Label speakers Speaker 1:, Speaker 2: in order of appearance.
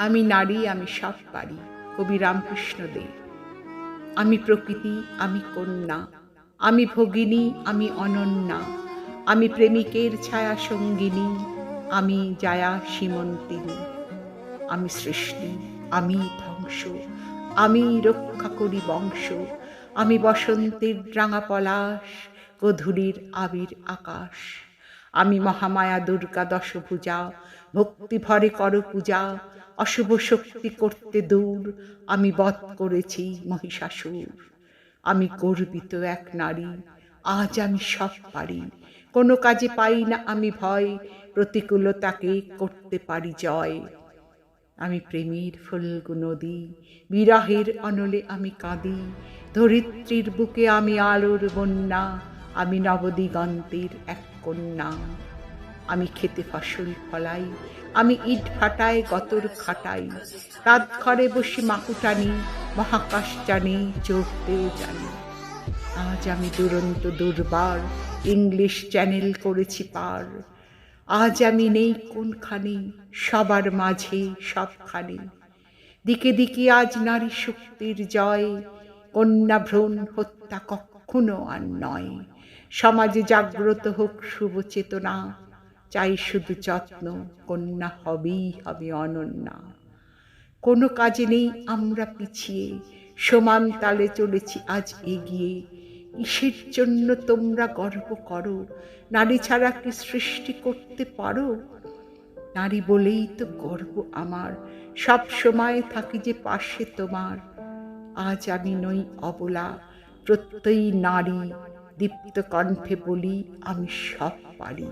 Speaker 1: আমি নারী, আমি সব পারি, কবি রামকৃষ্ণ দে। আমি প্রকৃতি, আমি কন্যা। আমি ভগিনী, আমি অনন্যা। আমি প্রেমিকের ছায়া সঙ্গিনী, আমি জায়া সীমন্তিনী। আমি সৃষ্টি, আমি ধ্বংস। আমি রক্ষা করি বংশ। আমি বসন্তের রাঙা পলাশ, গধূলির আবির আকাশ। আমি মহামায়া দুর্গা দশভুজা, ভক্তি ভরে কর পূজা। অশুভ শক্তি করতে দূর। আমি বধ করেছি মহিষাসুর। আমি গর্বিত এক নারী। আজ আমি সব পারি। কোনো কাজে পাই না আমি ভয়। প্রতিকূলতাকে করতে পারি জয়। আমি প্রেমের ফুলগু নদী। বিরাহের অনলে আমি কাঁদি। ধরিত্রীর বুকে আমি আলোর বন্যা। আমি নবদিগন্তের এক কন্যা। আমি খেতে ফসল ফলাই, আমি ইট ফাটাই, গতর খাটাই। রাত ঘরে বসে মাকুটানি মহাকাশ জানি চড়তেও জানি। আজ আমি দুরন্ত দুর্বার, ইংলিশ চ্যানেল করেছি পার। আজ আমি নেই কোনখানে, সবার মাঝে সবখানে। দিকে দিকে আজ নারী শক্তির জয়, কন্যা ভ্রূণ হত্যা কখনো আর নয়। সমাজে জাগ্রত হোক শুভ চেতনা চাই শুধু যত্ন, কন্যা হবেই হবে অনন্যা। কোনো কাজে নেই, আমরা পিছিয়ে, সমান তালে চলেছি, আজ এগিয়ে। কিসের জন্য তোমরা গর্ব করো? নারী ছাড়া কি সৃষ্টি করতে পারো? নারী বলেই তো গর্ব আমার, সব সময় থাকি যে পাশে তোমার। আজ আমি নই অবলা প্রত্যয়ী নারী দীপ্ত কণ্ঠে বলি, আমি সব পারি।